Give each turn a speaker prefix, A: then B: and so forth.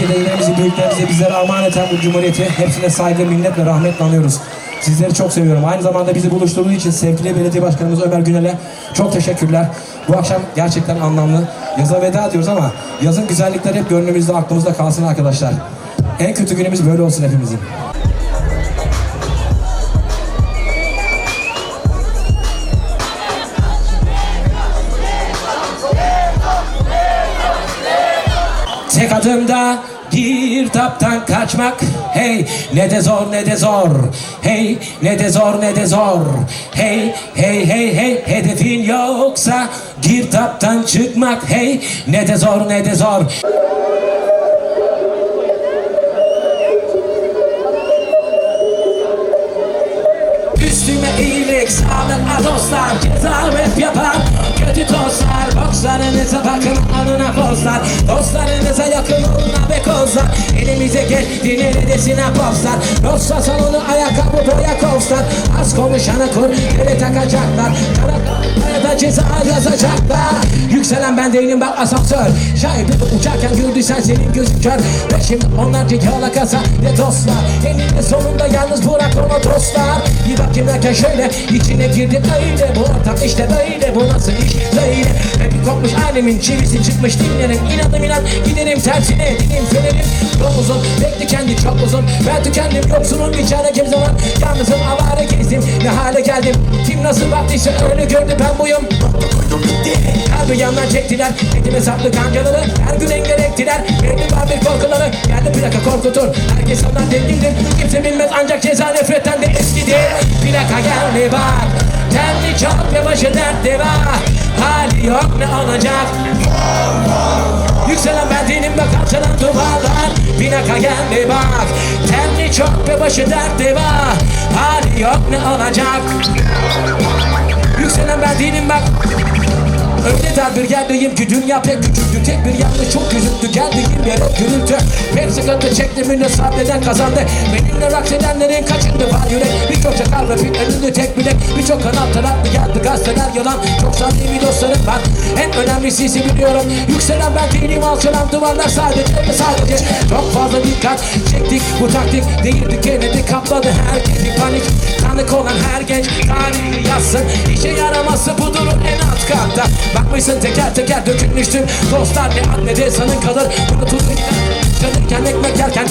A: ki dedelerimizin, büyüklerimize bizlere amaneten bu cumhuriyeti hepsine saygı, minnet ve rahmetle anıyoruz. Sizleri çok seviyorum. Aynı zamanda bizi buluşturduğu için sevgili belediye başkanımız Ömer Günel'e çok teşekkürler. Bu akşam gerçekten anlamlı. Yaza veda ediyoruz ama yazın güzellikleri hep gönlümüzde, aklımızda kalsın arkadaşlar. En kötü günümüz böyle olsun hepimizin. Tek adımda girdaptan kaçmak. Hey ne de zor ne de zor. Hey ne de zor ne de zor. Hey hey hey hey Hedefin yoksa girdaptan çıkmak. Hey ne de zor ne de zor. Üstüme iyilik sağlık dostlar Ceza rap yapar kötü dostlar. Bokslarınıza bakın dinleridesine popstar Dostlar salonu ayakkabı boya kovslar Az konuşana kur yere takacaklar. Kara da ceza yazacaklar. Yükselen ben değilim bak asansör. Şahibi uçarken gördüysen senin gözün kör. Ve şimdi onlarca yalakasa ne dostlar. Eninde sonunda yalnız bırak onu dostlar. Bir bakayım derken şöyle içine girdi öyle. Bu ortam işte böyle bu nasıl iş alemin çivisi çıkmış dinlerim. İnadım inan giderim tersine dilim söylerim Yol uzun bekle kendi çok uzun Ben tükendim yoksunum bir çare kim zaman. Yalnızım avare gezdim. Ne hale geldim? Kim nasıl baktıysa öyle gördü ben buyum. Her bir yandan çektiler Etime saplı kancaları. Her gün engel ektiler Belli var bir korkuları. Geldi plaka korkutur. Herkes ondan dengidir Kimse bilmez ancak ceza nefretten de eskidir. Plaka geldi bak Terli çok ve başı dertte olacak Yükselen ben değilim bak alçalan duvarlar Plaka geldi bak. Terli çok ve başı dertte var. Hali yok ne olacak? Yükselen ben değilim bak. Öyle dar bir yerdeyim ki dünya pek küçüktü Tek bir yanlış çok üzüldü. Geldiğim yere gürültü. Pek sıkıntı çektim ünlü sabreden kazandı. Benimle raks edenlerin kaçındı var yürek. Birçok çakal rapin önünde tek bilek. Birçok kanal taraflı geldi gazeteler yalan. Çok samimi dostlarım var önemlisi ise biliyorum Yükselen ben değilim alçalan duvarlar sadece ve sadece Çok fazla dikkat çektik bu taktik Değildi kenedi kapladı herkesi panik Tanık olan her genç tarihi yazsın İşe yaraması bu durum en alt katta Bakmışsın teker teker dökülmüştür Dostlar ne anne de sanın kalır Bunu tutun Çalırken ekmek yerken